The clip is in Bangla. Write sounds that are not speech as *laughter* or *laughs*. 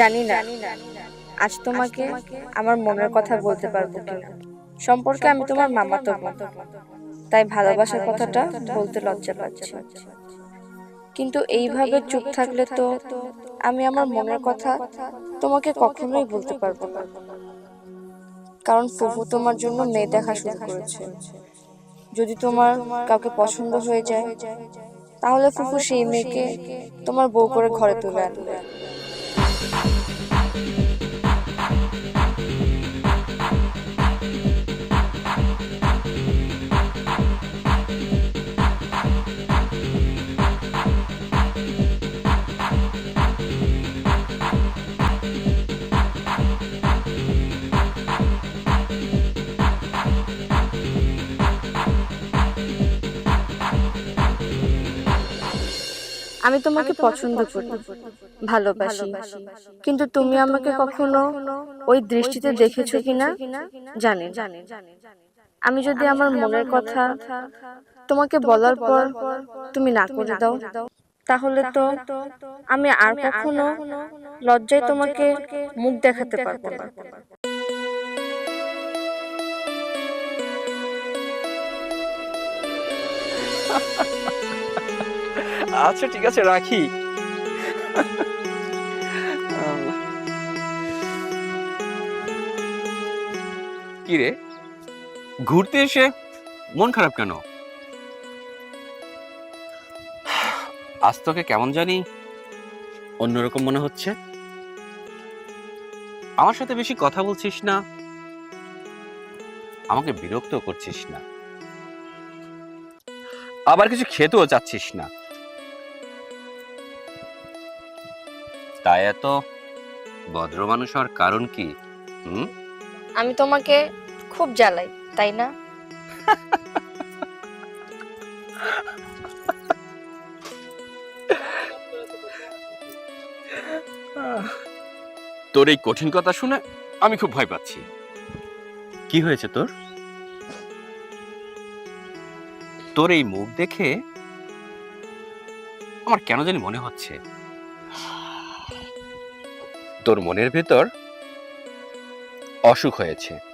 জানি না। আজ তোমাকে আমার মনের কথা বলতে পারব কিনা। সম্পর্কে আমি তোমার মামাতো তাই ভালোবাসার কথাটা বলতে লজ্জা পাচ্ছি। কিন্তু এইভাবে চুপ থাকলে তো আমি আমার মনের কথা তোমাকে কখনোই বলতে পারব না। কারণ ফুফু তোমার জন্য মেয়ে দেখা শুরু করেছে। যদি তোমার কাউকে পছন্দ হয়ে যায় তাহলে ফুফু সেই মেয়েকে তোমার বউ করে ঘরে তুলে আনবে। আমি তোমাকে পছন্দ করি ভালোবাসি। কিন্তু তুমি আমাকে কখনো ওই দৃষ্টিতে দেখেছ কিনা? জানি আমি যদি আমার মনের কথা তোমাকে বলার পর তুমি না করে দাও তাহলে তো আমি আর কখনো লজ্জায় তোমাকে মুখ দেখাতে পারব না। *laughs* আচ্ছা ঠিক আছে, রাখি। কি রে? ঘুরতে এসে মন খারাপ কেন? আজ তোকে কেমন জানি অন্যরকম মনে হচ্ছে। আমার সাথে বেশি কথা বলছিস না। আমাকে বিরক্ত করছিস না। আবার কিছু খেতেও চাচ্ছিস না। তাই এত ভদ্র মানুষ হওয়ার কারণ কি? হুম? আমি তোমাকে খুব জ্বালাই তাই না? তোর এই কঠিন কথা শুনে আমি খুব ভয় পাচ্ছি। কি হয়েছে তোর? তোর এই মুখ দেখে আমার কেন জানি মনে হচ্ছে। তোর মনের ভেতর অসুখ হয়েছে।